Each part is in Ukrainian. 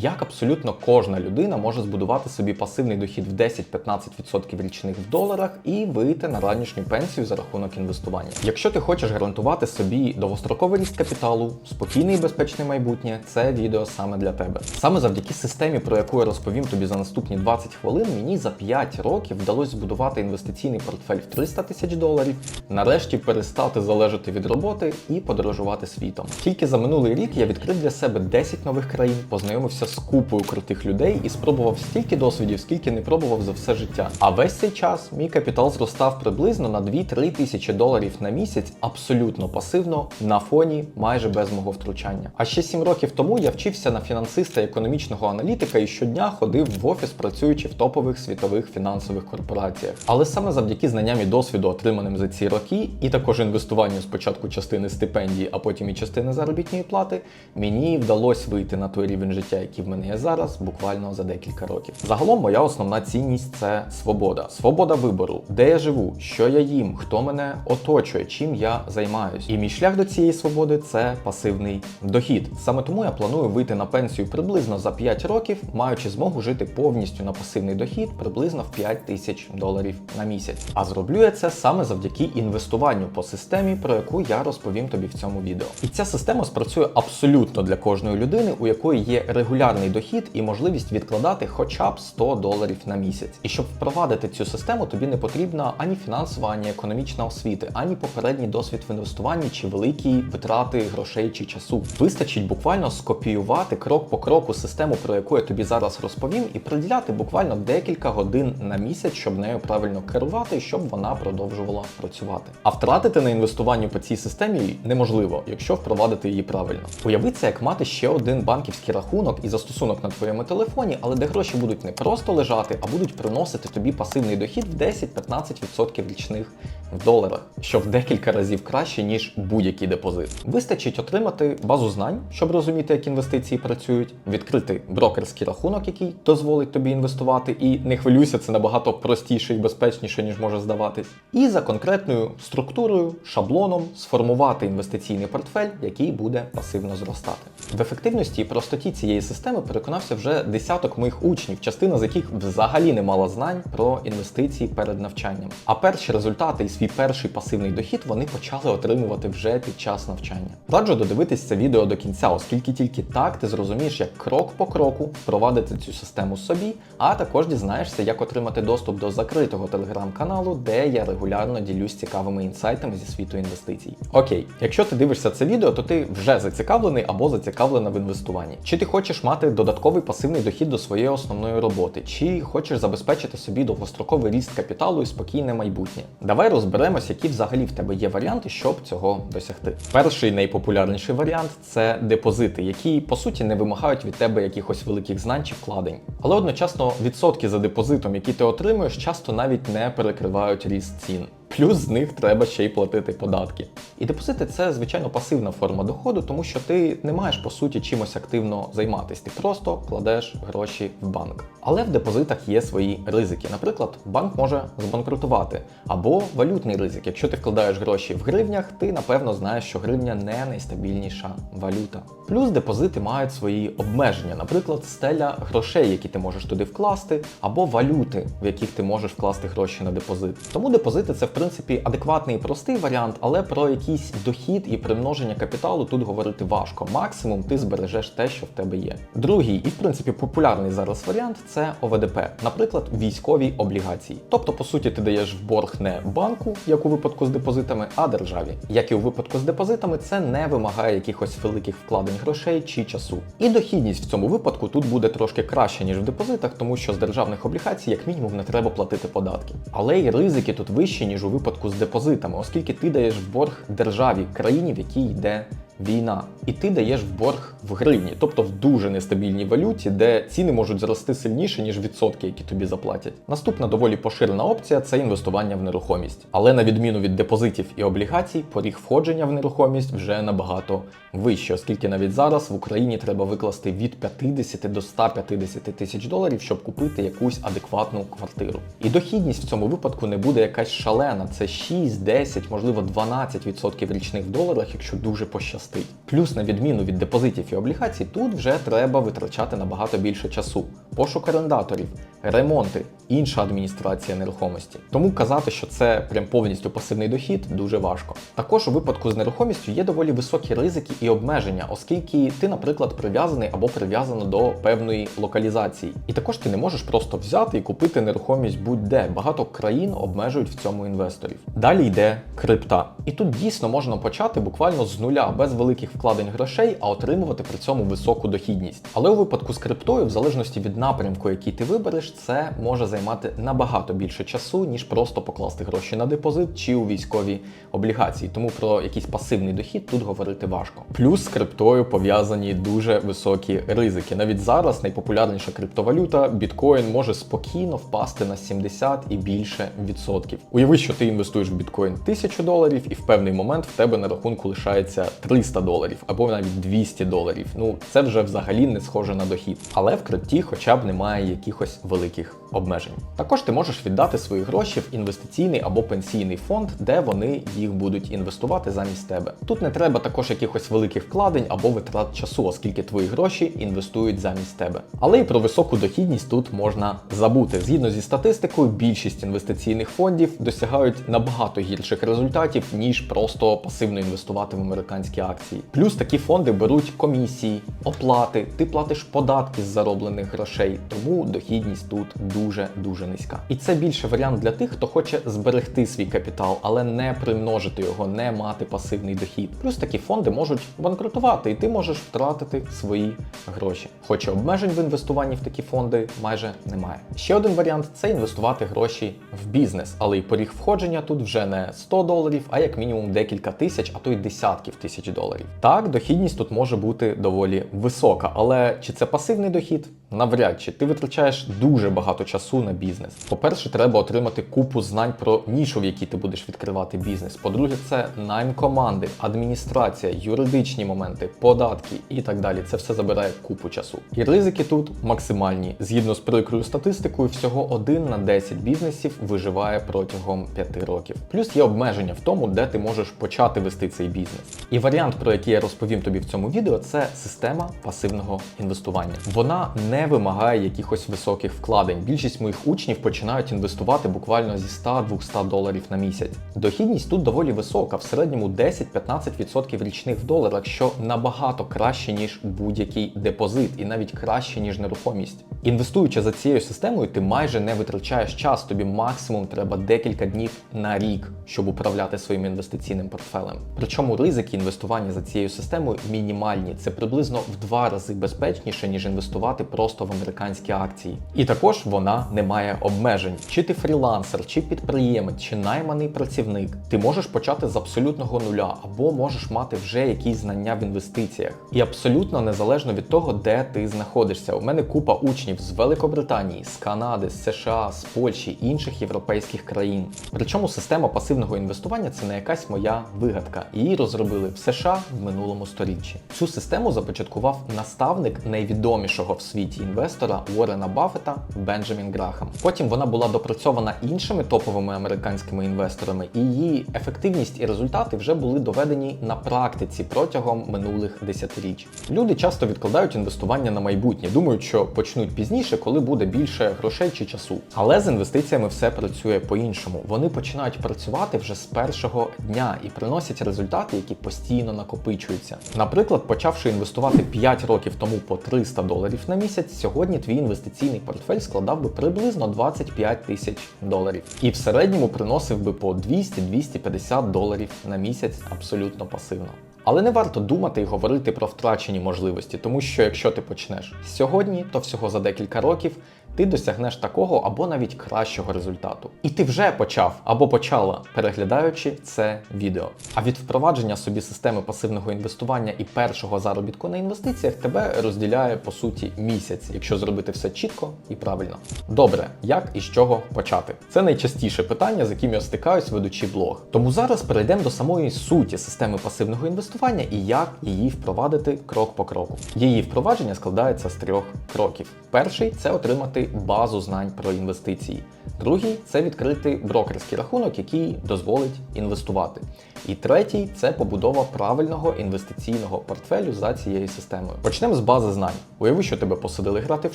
Як абсолютно кожна людина може збудувати собі пасивний дохід в 10-15% річних в доларах і вийти на ранішню пенсію за рахунок інвестування. Якщо ти хочеш гарантувати собі довгостроковий ріст капіталу, спокійне і безпечне майбутнє, це відео саме для тебе. Саме завдяки системі, про яку я розповім тобі за наступні 20 хвилин, мені за 5 років вдалося збудувати інвестиційний портфель в 300 тисяч доларів, нарешті перестати залежати від роботи і подорожувати світом. Тільки за минулий рік я відкрив для себе 10 нових країн, познайомився з купою крутих людей і спробував стільки досвідів, скільки не пробував за все життя. А весь цей час мій капітал зростав приблизно на 2-3 тисячі доларів на місяць абсолютно пасивно на фоні майже без мого втручання. А ще 7 років тому я вчився на фінансиста економічного аналітика і щодня ходив в офіс, працюючи в топових світових фінансових корпораціях. Але саме завдяки знанням і досвіду, отриманим за ці роки, і також інвестуванню спочатку частини стипендії, а потім і частини заробітної плати, мені вдалося вийти на той рівень життя, який в мене є зараз, буквально за декілька років. Загалом, моя основна цінність це свобода, свобода вибору, де я живу, що я їм, хто мене оточує, чим я займаюсь. І мій шлях до цієї свободи це пасивний дохід. Саме тому я планую вийти на пенсію приблизно за 5 років, маючи змогу жити повністю на пасивний дохід приблизно в 5 тисяч доларів на місяць. А зроблю я це саме завдяки інвестуванню по системі, про яку я розповім тобі в цьому відео. І ця система спрацює абсолютно для кожної людини, у якої є регулярний дохід і можливість відкладати хоча б 100 доларів на місяць. І щоб впровадити цю систему, тобі не потрібна ані фінансова, ані економічна освіти, ані попередній досвід в інвестуванні чи великі витрати грошей чи часу. Вистачить буквально скопіювати крок по кроку систему, про яку я тобі зараз розповім, і приділяти буквально декілька годин на місяць, щоб нею правильно керувати, щоб вона продовжувала працювати. А втратити на інвестуванні по цій системі неможливо, якщо впровадити її правильно. Уяви це як мати ще один банківський рахунок застосунок на твоєму телефоні, але де гроші будуть не просто лежати, а будуть приносити тобі пасивний дохід в 10-15% річних в доларах, що в декілька разів краще, ніж будь-який депозит. Вистачить отримати базу знань, щоб розуміти, як інвестиції працюють, відкрити брокерський рахунок, який дозволить тобі інвестувати, і не хвилюйся, це набагато простіше і безпечніше, ніж може здаватись. І за конкретною структурою, шаблоном сформувати інвестиційний портфель, який буде пасивно зростати. В ефективності і простоті цієї системи переконався вже десяток моїх учнів, частина з яких взагалі не мала знань про інвестиції перед навчанням. А перші результати і свій перший пасивний дохід вони почали отримувати вже під час навчання. Раджу додивитись це відео до кінця, оскільки тільки так ти зрозумієш, як крок по кроку впровадити цю систему собі, а також дізнаєшся, як отримати доступ до закритого телеграм-каналу, де я регулярно ділюсь цікавими інсайтами зі світу інвестицій. Окей, якщо ти дивишся це відео, то ти вже зацікавлений або зацікавлена в інвестуванні. Чи ти хочеш мати додатковий пасивний дохід до своєї основної роботи, чи хочеш забезпечити собі довгостроковий ріст капіталу і спокійне майбутнє? Давай розберемось, які взагалі в тебе є варіанти, щоб цього досягти. Перший найпопулярніший варіант це депозити, які по суті не вимагають від тебе якихось великих знань чи вкладень. Але одночасно відсотки за депозитом, які ти отримуєш, часто навіть не перекривають ріст цін. Плюс з них треба ще й платити податки. І депозити це звичайно пасивна форма доходу, тому що ти не маєш по суті чимось активно займатися. Ти просто кладеш гроші в банк. Але в депозитах є свої ризики. Наприклад, банк може збанкрутувати або валютний ризик. Якщо ти вкладаєш гроші в гривнях, ти напевно знаєш, що гривня не найстабільніша валюта. Плюс депозити мають свої обмеження, наприклад, стеля грошей, які ти можеш туди вкласти, або валюти, в яких ти можеш вкласти гроші на депозит. Тому депозити це в принципі адекватний і простий варіант, але про якийсь дохід і примноження капіталу тут говорити важко. Максимум ти збережеш те, що в тебе є. Другий і в принципі популярний зараз варіант це ОВДП, наприклад, військові облігації. Тобто, по суті, ти даєш в борг не банку, як у випадку з депозитами, а державі. Як і у випадку з депозитами, це не вимагає якихось великих вкладень грошей чи часу. І дохідність в цьому випадку тут буде трошки краще, ніж в депозитах, тому що з державних облігацій, як мінімум, не треба платити податки. Але й ризики тут вищі, ніж у випадку з депозитами, оскільки ти даєш борг державі, країні, в якій йде війна, і ти даєш борг в гривні, тобто в дуже нестабільній валюті, де ціни можуть зрости сильніше, ніж відсотки, які тобі заплатять. Наступна доволі поширена опція це інвестування в нерухомість. Але на відміну від депозитів і облігацій, поріг входження в нерухомість вже набагато вищий, оскільки навіть зараз в Україні треба викласти від 50 до 150 тисяч доларів, щоб купити якусь адекватну квартиру. І дохідність в цьому випадку не буде якась шалена. Це 6, 10, можливо 12% річних в доларах, якщо дуже пощастить. Щастить. Плюс, на відміну від депозитів і облігацій, тут вже треба витрачати набагато більше часу. Пошук орендаторів, ремонти, інша адміністрація нерухомості. Тому казати, що це прям повністю пасивний дохід, дуже важко. Також у випадку з нерухомістю є доволі високі ризики і обмеження, оскільки ти, наприклад, прив'язаний або прив'язано до певної локалізації. І також ти не можеш просто взяти і купити нерухомість будь-де. Багато країн обмежують в цьому інвесторів. Далі йде крипта. І тут дійсно можна почати буквально з нуля, без великих вкладень грошей, а отримувати при цьому високу дохідність. Але у випадку з криптою, в залежності від напрямку, який ти вибереш, це може займати набагато більше часу, ніж просто покласти гроші на депозит чи у військові облігації. Тому про якийсь пасивний дохід тут говорити важко. Плюс з криптою пов'язані дуже високі ризики. Навіть зараз найпопулярніша криптовалюта біткоін може спокійно впасти на 70 і більше відсотків. Уяви, що ти інвестуєш в біткоін 1000 доларів, і в певний момент в тебе на рахунку лишається 300 доларів або навіть 200 доларів. Ну це вже взагалі не схоже на дохід. Але в крипті, хоча б немає якихось великих обмежень. Також ти можеш віддати свої гроші в інвестиційний або пенсійний фонд, де вони їх будуть інвестувати замість тебе. Тут не треба також якихось великих вкладень або витрат часу, оскільки твої гроші інвестують замість тебе. Але і про високу дохідність тут можна забути. Згідно зі статистикою, більшість інвестиційних фондів досягають набагато гірших результатів, ніж просто пасивно інвестувати в американські акції. Плюс такі фонди беруть комісії, оплати, ти платиш податки з зароблених грошей, тому дохідність тут дуже дуже низька. І це більше варіант для тих, хто хоче зберегти свій капітал, але не примножити його, не мати пасивний дохід. Плюс такі фонди можуть банкрутувати, і ти можеш втратити свої гроші. Хоча обмежень в інвестуванні в такі фонди майже немає. Ще один варіант це інвестувати гроші в бізнес, але і поріг входження тут вже не 100 доларів, а як мінімум декілька тисяч, а то й десятків тисяч доларів. Так, дохідність тут може бути доволі висока, але чи це пасивний дохід? Навряд чи ти витрачаєш дуже багато часу на бізнес. По-перше, треба отримати купу знань про нішу, в якій ти будеш відкривати бізнес. По-друге, це найм команди, адміністрація, юридичні моменти, податки і так далі. Це все забирає купу часу. І ризики тут максимальні. Згідно з прикрою статистикою, всього 1 на 10 бізнесів виживає протягом 5 років. Плюс є обмеження в тому, де ти можеш почати вести цей бізнес. І варіант, про який я розповім тобі в цьому відео, це система пасивного інвестування. Вона не вимагає якихось високих вкладень. Більшість моїх учнів починають інвестувати буквально зі 100-200 доларів на місяць. Дохідність тут доволі висока, в середньому 10-15% річних в доларах, що набагато краще ніж будь-який депозит, і навіть краще ніж нерухомість. Інвестуючи за цією системою, ти майже не витрачаєш час. Тобі максимум треба декілька днів на рік, щоб управляти своїм інвестиційним портфелем. Причому ризики інвестування за цією системою мінімальні. Це приблизно в два рази безпечніше, ніж інвестувати просто в американські акції. І також вона не має обмежень. Чи ти фрілансер, чи підприємець, чи найманий працівник. Ти можеш почати з абсолютного нуля, або можеш мати вже якісь знання в інвестиціях. І абсолютно незалежно від того, де ти знаходишся. У мене купа учнів з Великобританії, з Канади, з США, з Польщі, інших європейських країн. Причому система пасивного інвестування це не якась моя вигадка. Її розробили в США в минулому сторіччі. Цю систему започаткував наставник найвідомішого в світі інвестора Уоррена Баффета Бенджамін Грахам. Потім вона була допрацьована іншими топовими американськими інвесторами, і її ефективність і результати вже були доведені на практиці протягом минулих десятиріч. Люди часто відкладають інвестування на майбутнє, думають, що почнуть пізніше, коли буде більше грошей чи часу. Але з інвестиціями все працює по-іншому. Вони починають працювати вже з першого дня і приносять результати, які постійно накопичуються. Наприклад, почавши інвестувати 5 років тому по 300 доларів на місяць, сьогодні твій інвестиційний портфель складав би приблизно 25 тисяч доларів. І в середньому приносив би по 200-250 доларів на місяць абсолютно пасивно. Але не варто думати і говорити про втрачені можливості, тому що якщо ти почнеш сьогодні, то всього за декілька років ти досягнеш такого або навіть кращого результату. І ти вже почав або почала, переглядаючи це відео. А від впровадження собі системи пасивного інвестування і першого заробітку на інвестиціях тебе розділяє по суті місяць, якщо зробити все чітко і правильно. Добре, як і з чого почати? Це найчастіше питання, з яким я стикаюсь, ведучи блог. Тому зараз перейдемо до самої суті системи пасивного інвестування і як її впровадити крок по кроку. Її впровадження складається з трьох кроків. Перший це отримати базу знань про інвестиції. Другий це відкрити брокерський рахунок, який дозволить інвестувати. І третій це побудова правильного інвестиційного портфелю за цією системою. Почнемо з бази знань. Уяви, що тебе посадили грати в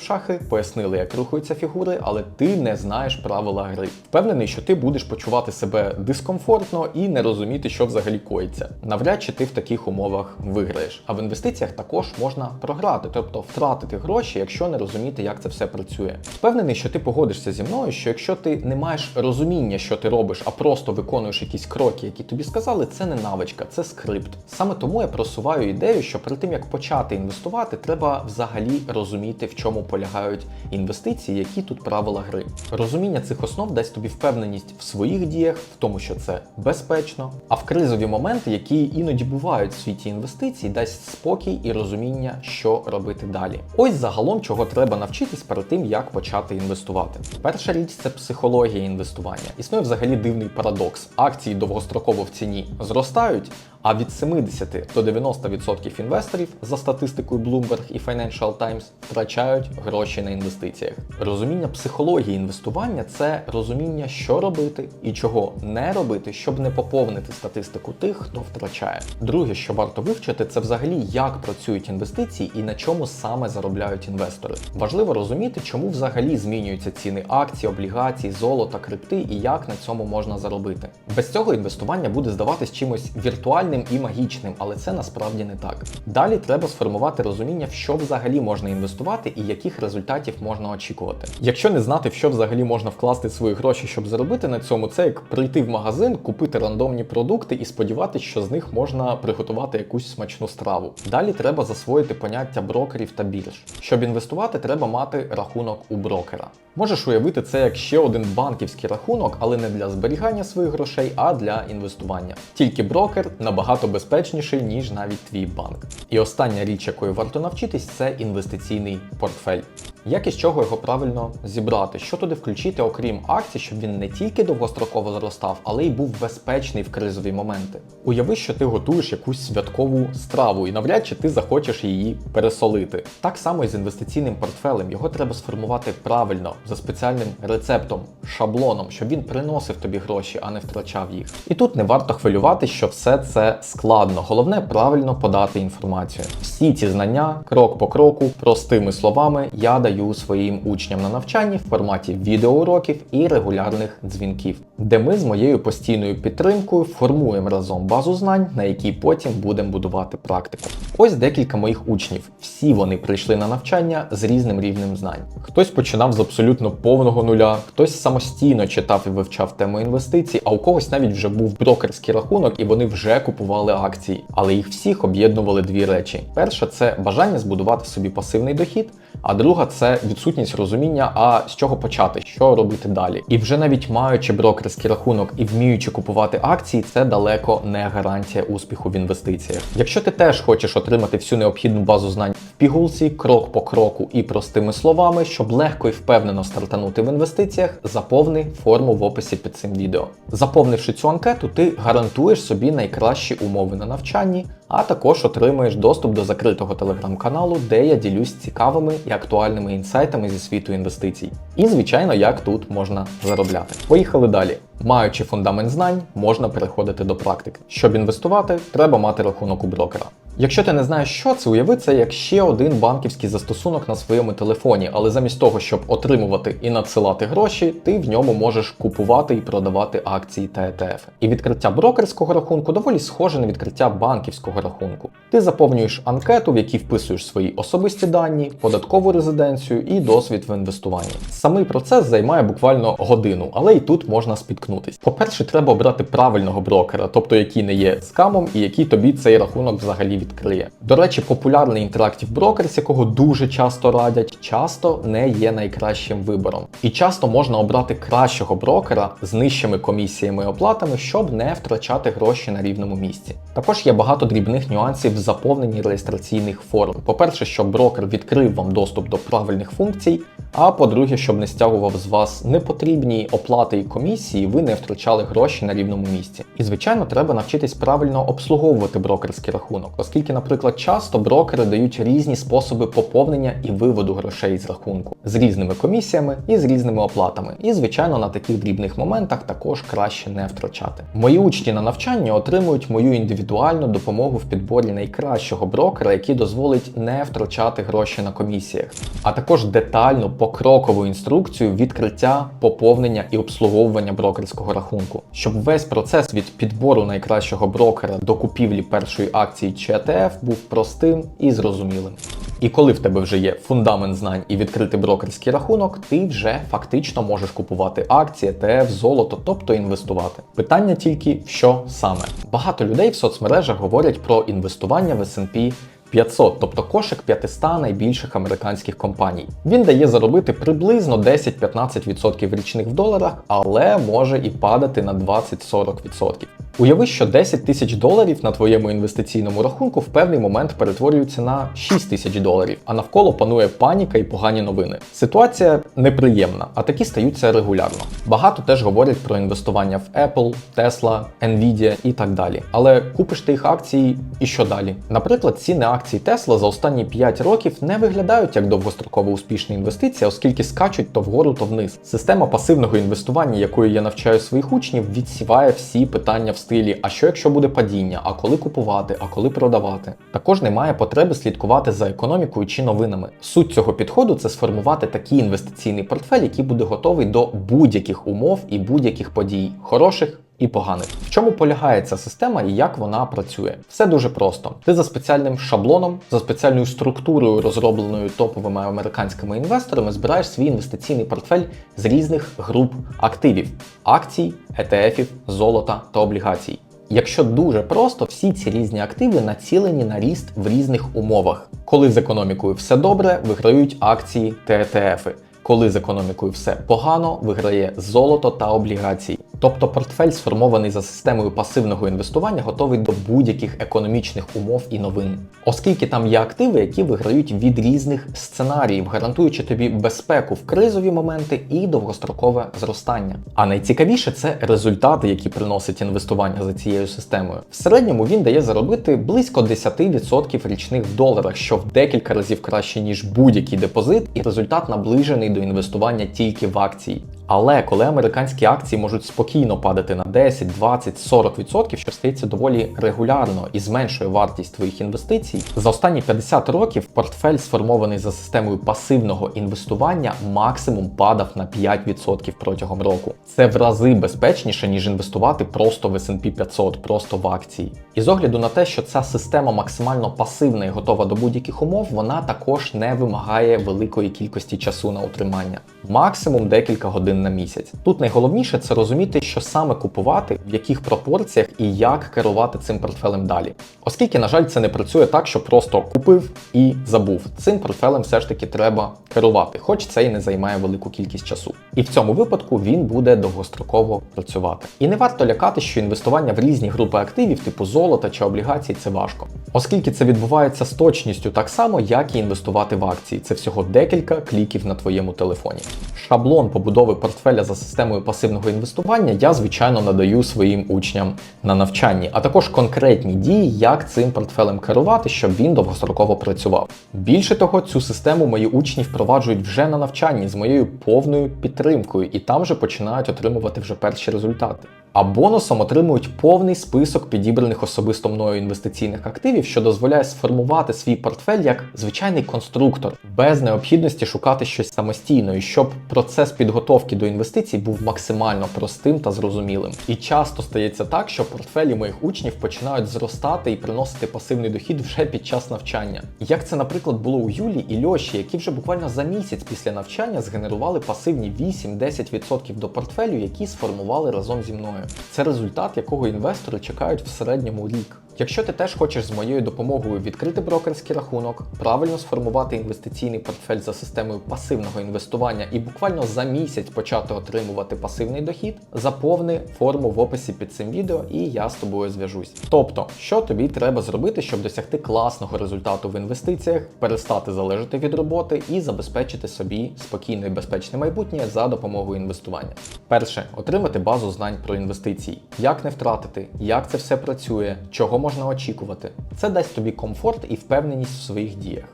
шахи, пояснили, як рухаються фігури, але ти не знаєш правила гри. Впевнений, що ти будеш почувати себе дискомфортно і не розуміти, що взагалі коїться. Навряд чи ти в таких умовах виграєш. А в інвестиціях також можна програти, тобто втратити гроші, якщо не розуміти, як це все працює. Впевнений, що ти погодишся зі мною, що якщо ти не маєш розуміння, що ти робиш, а просто виконуєш якісь кроки, які тобі сказали, це не навичка, це скрипт. Саме тому я просуваю ідею, що перед тим як почати інвестувати, треба взагалі розуміти, в чому полягають інвестиції, які тут правила гри. Розуміння цих основ дасть тобі впевненість в своїх діях, в тому, що це безпечно. А в кризові моменти, які іноді бувають в світі інвестицій, дасть спокій і розуміння, що робити далі. Ось загалом, чого треба навчитись перед тим, як почати інвестувати. Перша річ це психологія інвестування. Існує взагалі дивний парадокс. Акції довгостроково в ціні зростають. А від 70 до 90% інвесторів за статистикою Bloomberg і Financial Times втрачають гроші на інвестиціях. Розуміння психології інвестування це розуміння, що робити і чого не робити, щоб не поповнити статистику тих, хто втрачає. Друге, що варто вивчити, це взагалі як працюють інвестиції і на чому саме заробляють інвестори. Важливо розуміти, чому взагалі змінюються ціни акцій, облігацій, золота, крипти і як на цьому можна заробити. Без цього інвестування буде здаватись чимось віртуальним і магічним, але це насправді не так. Далі треба сформувати розуміння, в що взагалі можна інвестувати і яких результатів можна очікувати. Якщо не знати, в що взагалі можна вкласти свої гроші, щоб заробити на цьому, це як прийти в магазин, купити рандомні продукти і сподіватися, що з них можна приготувати якусь смачну страву. Далі треба засвоїти поняття брокерів та бірж. Щоб інвестувати, треба мати рахунок у брокера. Можеш уявити це як ще один банківський рахунок, але не для зберігання своїх грошей, а для інвестування. Тільки брокер набагато безпечніший, ніж навіть твій банк. І остання річ, якої варто навчитись, це інвестиційний портфель. Як і з чого його правильно зібрати, що туди включити, окрім акцій, щоб він не тільки довгостроково зростав, але й був безпечний в кризові моменти. Уяви, що ти готуєш якусь святкову страву, і навряд чи ти захочеш її пересолити. Так само і з інвестиційним портфелем його треба сформувати правильно за спеціальним рецептом, шаблоном, щоб він приносив тобі гроші, а не втрачав їх. І тут не варто хвилювати, що все це складно. Головне правильно подати інформацію. Всі ці знання, крок по кроку, простими словами, я даю своїм учням на навчанні в форматі відеоуроків і регулярних дзвінків, де ми з моєю постійною підтримкою формуємо разом базу знань, на якій потім будемо будувати практику. Ось декілька моїх учнів. Всі вони прийшли на навчання з різним рівнем знань. Хтось починав з абсолютно повного нуля, хтось самостійно читав і вивчав тему інвестицій, а у когось навіть вже був брокерський рахунок і вони вже купували акції. Але їх всіх об'єднували дві речі: перша це бажання збудувати собі пасивний дохід, а друга це відсутність розуміння, а з чого почати, що робити далі. І вже навіть маючи брокерський рахунок і вміючи купувати акції, це далеко не гарантія успіху в інвестиціях. Якщо ти теж хочеш отримати всю необхідну базу знань в пігулці, крок по кроку і простими словами, щоб легко і впевнено стартанути в інвестиціях, заповни форму в описі під цим відео. Заповнивши цю анкету, ти гарантуєш собі найкращі умови на навчанні, а також отримаєш доступ до закритого телеграм-каналу, де я ділюсь цікавими і актуальними інсайтами зі світу інвестицій. І, звичайно, як тут можна заробляти. Поїхали далі. Маючи фундамент знань, можна переходити до практики. Щоб інвестувати, треба мати рахунок у брокера. Якщо ти не знаєш, що це, уяви це як ще один банківський застосунок на своєму телефоні, але замість того, щоб отримувати і надсилати гроші, ти в ньому можеш купувати і продавати акції та ETF. І відкриття брокерського рахунку доволі схоже на відкриття банківського рахунку. Ти заповнюєш анкету, в якій вписуєш свої особисті дані, податкову резиденцію і досвід в інвестуванні. Самий процес займає буквально годину, але і тут можна спіткнутись. По-перше, треба обрати правильного брокера, тобто який не є скамом і який тобі цей рахунок взагалі відкриє. До речі, популярний інтерактив брокер, з якого дуже часто радять, часто не є найкращим вибором. І часто можна обрати кращого брокера з нижчими комісіями і оплатами, щоб не втрачати гроші на рівному місці. Також є багато дрібних нюансів в заповненні реєстраційних форм. По-перше, щоб брокер відкрив вам доступ до правильних функцій. А по-друге, щоб не стягував з вас непотрібні оплати і комісії, ви не втрачали гроші на рівному місці. І звичайно, треба навчитись правильно обслуговувати брокерський рахунок, оскільки, наприклад, часто брокери дають різні способи поповнення і виводу грошей з рахунку з різними комісіями і з різними оплатами. І, звичайно, на таких дрібних моментах також краще не втрачати. Мої учні на навчанні отримують мою індивідуальну допомогу в підборі найкращого брокера, який дозволить не втрачати гроші на комісіях, а також детальну покрокову інструкцію відкриття, поповнення і обслуговування брокерського рахунку, щоб весь процес від підбору найкращого брокера до купівлі першої акції чи ETF був простим і зрозумілим. І коли в тебе вже є фундамент знань і відкритий брокерський рахунок, ти вже фактично можеш купувати акції, ETF, золото, тобто інвестувати. Питання тільки в що саме. Багато людей в соцмережах говорять про інвестування в S&P 500, тобто кошик 500 найбільших американських компаній. Він дає заробити приблизно 10-15% річних в доларах, але може і падати на 20-40%. Уяви, що 10 тисяч доларів на твоєму інвестиційному рахунку в певний момент перетворюються на 6 тисяч доларів, а навколо панує паніка і погані новини. Ситуація неприємна, а такі стаються регулярно. Багато теж говорять про інвестування в Apple, Tesla, Nvidia і так далі. Але купиш ти їх акції і що далі? Наприклад, ціни акцій Tesla за останні 5 років не виглядають як довгостроково успішна інвестиція, оскільки скачуть то вгору, то вниз. Система пасивного інвестування, якою я навчаю своїх учнів, відсіває всі питання в стилі, а що якщо буде падіння, а коли купувати, а коли продавати. Також немає потреби слідкувати за економікою чи новинами. Суть цього підходу це сформувати такий інвестиційний портфель, який буде готовий до будь-яких умов і будь-яких подій, хороших. І поганих. В чому полягає ця система і як вона працює? Все дуже просто. Ти за спеціальним шаблоном, за спеціальною структурою, розробленою топовими американськими інвесторами, збираєш свій інвестиційний портфель з різних груп активів: акцій, ETF, золота та облігацій. Якщо дуже просто, всі ці різні активи націлені на ріст в різних умовах. Коли з економікою все добре, виграють акції та ETF. Коли з економікою все погано, виграє золото та облігації. Тобто портфель, сформований за системою пасивного інвестування, готовий до будь-яких економічних умов і новин, оскільки там є активи, які виграють від різних сценаріїв, гарантуючи тобі безпеку в кризові моменти і довгострокове зростання. А найцікавіше це результати, які приносить інвестування за цією системою. В середньому він дає заробити близько 10% річних в доларах, що в декілька разів краще ніж будь-який депозит, і результат наближений до інвестування тільки в акції. Але коли американські акції можуть спокійно падати на 10, 20, 40%, що стається доволі регулярно і зменшує вартість твоїх інвестицій, за останні 50 років портфель, сформований за системою пасивного інвестування, максимум падав на 5% протягом року. Це в рази безпечніше, ніж інвестувати просто в S&P 500, просто в акції. І з огляду на те, що ця система максимально пасивна і готова до будь-яких умов, вона також не вимагає великої кількості часу на утримання. Максимум декілька годин на місяць. Тут найголовніше це розуміти, що саме купувати, в яких пропорціях і як керувати цим портфелем далі. Оскільки, на жаль, це не працює так, що просто купив і забув. Цим портфелем все ж таки треба керувати, хоч це і не займає велику кількість часу. І в цьому випадку він буде довгостроково працювати. І не варто лякати, що інвестування в різні групи активів, типу золота чи облігацій, це важко. Оскільки це відбувається з точністю так само, як і інвестувати в акції. Це всього декілька кліків на твоєму телефоні. Шаблон побудови портфеля за системою пасивного інвестування я, звичайно, надаю своїм учням на навчанні, а також конкретні дії, як цим портфелем керувати, щоб він довгостроково працював. Більше того, цю систему мої учні впроваджують вже на навчанні з моєю повною підтримкою, і там же починають отримувати вже перші результати. А бонусом отримують повний список підібраних особисто мною інвестиційних активів, що дозволяє сформувати свій портфель як звичайний конструктор, без необхідності шукати щось самостійно, і щоб процес підготовки до інвестицій був максимально простим та зрозумілим. І часто стається так, що портфелі моїх учнів починають зростати і приносити пасивний дохід вже під час навчання. Як це, наприклад, було у Юлі і Льоші, які вже буквально за місяць після навчання згенерували пасивні 8-10% до портфелю, які сформували разом зі мною. Це результат, якого інвестори чекають в середньому рік. Якщо ти теж хочеш з моєю допомогою відкрити брокерський рахунок, правильно сформувати інвестиційний портфель за системою пасивного інвестування і буквально за місяць почати отримувати пасивний дохід, заповни форму в описі під цим відео і я з тобою зв'яжусь. Тобто, що тобі треба зробити, щоб досягти класного результату в інвестиціях, перестати залежати від роботи і забезпечити собі спокійне і безпечне майбутнє за допомогою інвестування. Перше, отримати базу знань про інвестиції, як не втратити, як це все працює, чого можна очікувати. Це дасть тобі комфорт і впевненість в своїх діях.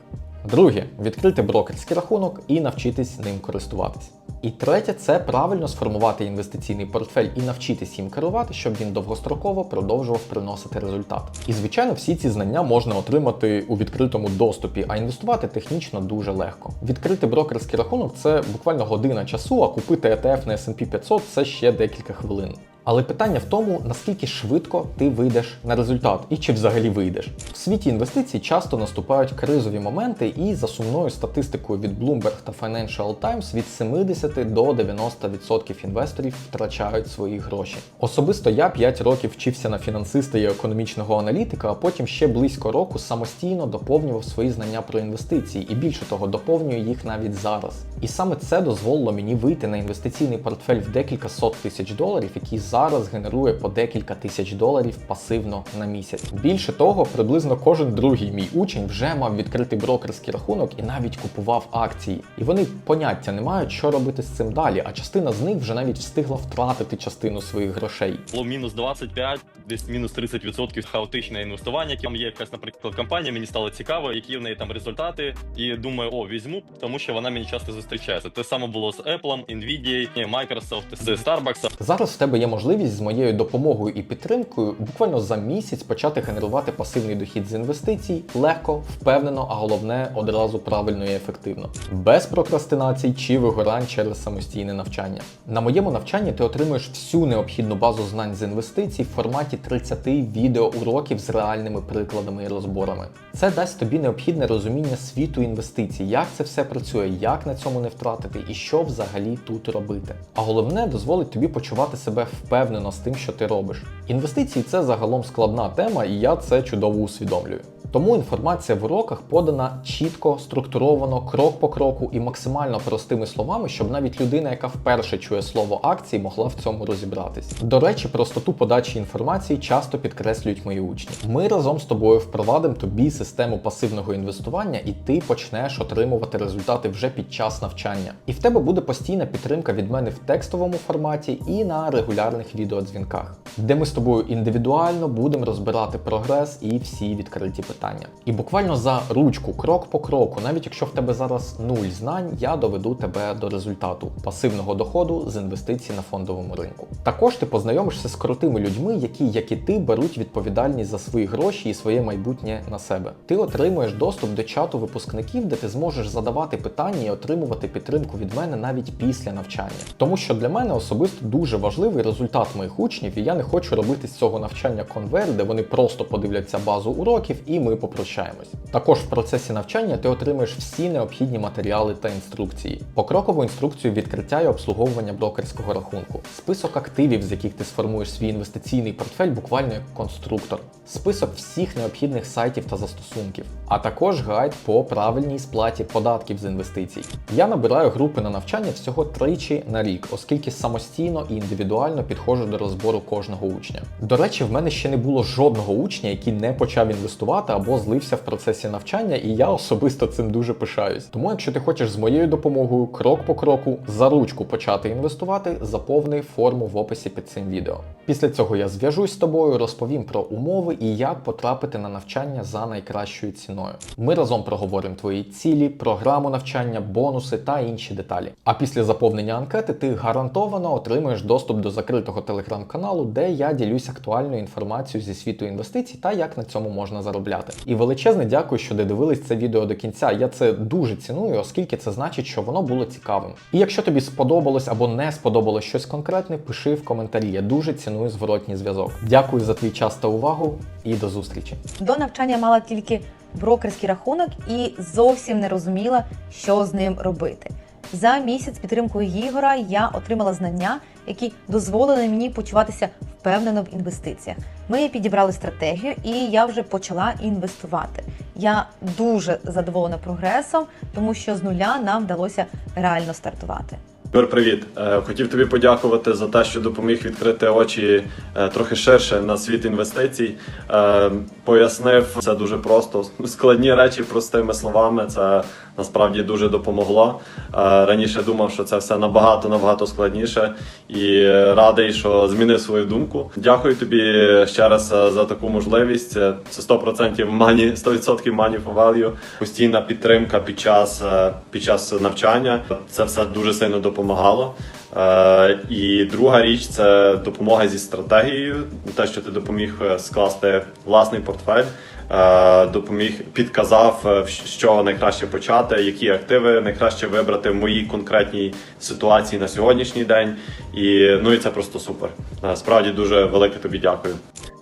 Друге, відкрити брокерський рахунок і навчитись ним користуватись. І третє це правильно сформувати інвестиційний портфель і навчитись їм керувати, щоб він довгостроково продовжував приносити результат. І звичайно, всі ці знання можна отримати у відкритому доступі, а інвестувати технічно дуже легко. Відкрити брокерський рахунок це буквально година часу, а купити ETF на S&P 500 це ще декілька хвилин. Але питання в тому, наскільки швидко ти вийдеш на результат і чи взагалі вийдеш. В світі інвестицій часто наступають кризові моменти, і за сумною статистикою від Bloomberg та Financial Times від 70 до 90% інвесторів втрачають свої гроші. Особисто я 5 років вчився на фінансиста і економічного аналітика, а потім ще близько року самостійно доповнював свої знання про інвестиції і більше того, доповнюю їх навіть зараз. І саме це дозволило мені вийти на інвестиційний портфель в декілька сот тисяч доларів, який зараз генерує по декілька тисяч доларів пасивно на місяць. Більше того, приблизно кожен другий мій учень вже мав відкритий брокерський рахунок і навіть купував акції. І вони поняття не мають, що робити з цим далі. А частина з них вже навіть встигла втратити частину своїх грошей. Було мінус 25, десь мінус 30% хаотичне інвестування. Там є якась, наприклад, компанія, мені стало цікаво, які в неї там результати. І думаю, о, візьму, тому що вона мені часто зустрічається. Те саме було з Apple, Nvidia, Microsoft, з Starbucks. Зараз в тебе є можливість з моєю допомогою і підтримкою буквально за місяць почати генерувати пасивний дохід з інвестицій легко, впевнено, а головне одразу правильно і ефективно, без прокрастинацій чи вигорань через самостійне навчання. На моєму навчанні ти отримуєш всю необхідну базу знань з інвестицій в форматі 30 відеоуроків з реальними прикладами і розборами. Це дасть тобі необхідне розуміння світу інвестицій, як це все працює, як на цьому не втратити і що взагалі тут робити. А головне дозволить тобі почувати себе впевнено з тим, що ти робиш. Інвестиції це загалом складна тема, і я це чудово усвідомлюю. Тому інформація в уроках подана чітко, структуровано, крок по кроку і максимально простими словами, щоб навіть людина, яка вперше чує слово акції, могла в цьому розібратись. До речі, простоту подачі інформації часто підкреслюють мої учні. Ми разом з тобою впровадимо тобі систему пасивного інвестування, і ти почнеш отримувати результати вже під час навчання. І в тебе буде постійна підтримка від мене в текстовому форматі і на регулярних відеодзвінках, де ми з тобою індивідуально будемо розбирати прогрес і всі відкриті питання питання. І буквально за ручку, крок по кроку, навіть якщо в тебе зараз нуль знань, я доведу тебе до результату пасивного доходу з інвестицій на фондовому ринку. Також ти познайомишся з крутими людьми, які, як і ти, беруть відповідальність за свої гроші і своє майбутнє на себе. Ти отримуєш доступ до чату випускників, де ти зможеш задавати питання і отримувати підтримку від мене навіть після навчання. Тому що для мене особисто дуже важливий результат моїх учнів, і я не хочу робити з цього навчання конверт, де вони просто подивляться базу уроків і ми попрощаємось. Також в процесі навчання ти отримаєш всі необхідні матеріали та інструкції, покрокову інструкцію відкриття і обслуговування брокерського рахунку, список активів, з яких ти сформуєш свій інвестиційний портфель, буквально як конструктор, список всіх необхідних сайтів та застосунків, а також гайд по правильній сплаті податків з інвестицій. Я набираю групи на навчання всього тричі на рік, оскільки самостійно і індивідуально підходжу до розбору кожного учня. До речі, в мене ще не було жодного учня, який не почав інвестувати або злився в процесі навчання, і я особисто цим дуже пишаюсь. Тому, якщо ти хочеш з моєю допомогою крок по кроку за ручку почати інвестувати, заповни форму в описі під цим відео. Після цього я зв'яжусь з тобою, розповім про умови і як потрапити на навчання за найкращою ціною. Ми разом проговоримо твої цілі, програму навчання, бонуси та інші деталі. А після заповнення анкети ти гарантовано отримаєш доступ до закритого телеграм-каналу, де я ділюсь актуальною інформацією зі світу інвестицій та як на цьому можна заробляти. І величезне дякую, що додивились це відео до кінця. Я це дуже ціную, оскільки це значить, що воно було цікавим. І якщо тобі сподобалось або не сподобалось щось конкретне, пиши в коментарі. Я дуже ціную зворотній зв'язок. Дякую за твій час та увагу і до зустрічі. До навчання мала тільки брокерський рахунок і зовсім не розуміла, що з ним робити. За місяць підтримкою Ігора я отримала знання, які дозволили мені почуватися впевнено в інвестиціях. Ми підібрали стратегію, і я вже почала інвестувати. Я дуже задоволена прогресом, тому що з нуля нам вдалося реально стартувати. Ігор, привіт. Е, Хотів тобі подякувати за те, що допоміг відкрити очі е, трохи ширше на світ інвестицій. Е, Пояснив це дуже просто. Складні речі простими словами. Це насправді дуже допомогло. Раніше думав, що це все набагато набагато складніше, і радий, що змінив свою думку. Дякую тобі ще раз за таку можливість. Це 100% money, 100% money for value. Постійна підтримка під час під час навчання. Це все дуже сильно допомагало. Е, І друга річ це допомога зі стратегією. Те, що ти допоміг е, скласти власний портфель, е, допоміг підказав, з чого найкраще почати, які активи найкраще вибрати в моїй конкретній ситуації на сьогоднішній день. І ну і це просто супер. Справді дуже велике тобі дякую.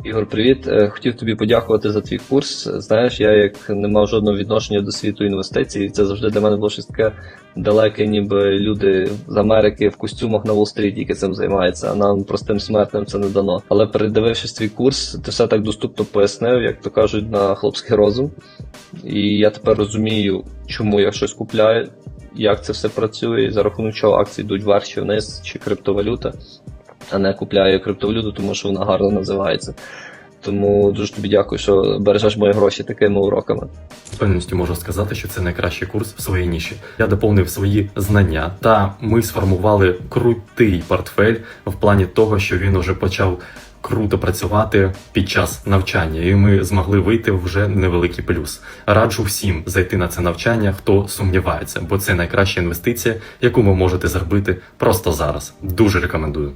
Ігор, привіт. Хотів тобі подякувати за твій курс. Знаєш, я як не мав жодного відношення до світу інвестицій, це завжди для мене було щось таке далеке, ніби люди з Америки в костюмах на Уолл-стріт тільки цим займаються, а нам простим смертним це не дано. Але передивившись твій курс, ти все так доступно пояснив, як то кажуть, на хлопський розум. І я тепер розумію, чому я щось купляю, як це все працює, і за рахунок чого акції йдуть вверх чи вниз, чи криптовалюта а не купляю криптовалюту, тому що вона гарно називається. Тому дуже тобі дякую, що бережеш мої гроші такими уроками. З певністю можу сказати, що це найкращий курс в своїй ніші. Я доповнив свої знання, та ми сформували крутий портфель в плані того, що він уже почав круто працювати під час навчання, і ми змогли вийти вже невеликий плюс. Раджу всім зайти на це навчання, хто сумнівається, бо це найкраща інвестиція, яку ви можете зробити просто зараз. Дуже рекомендую.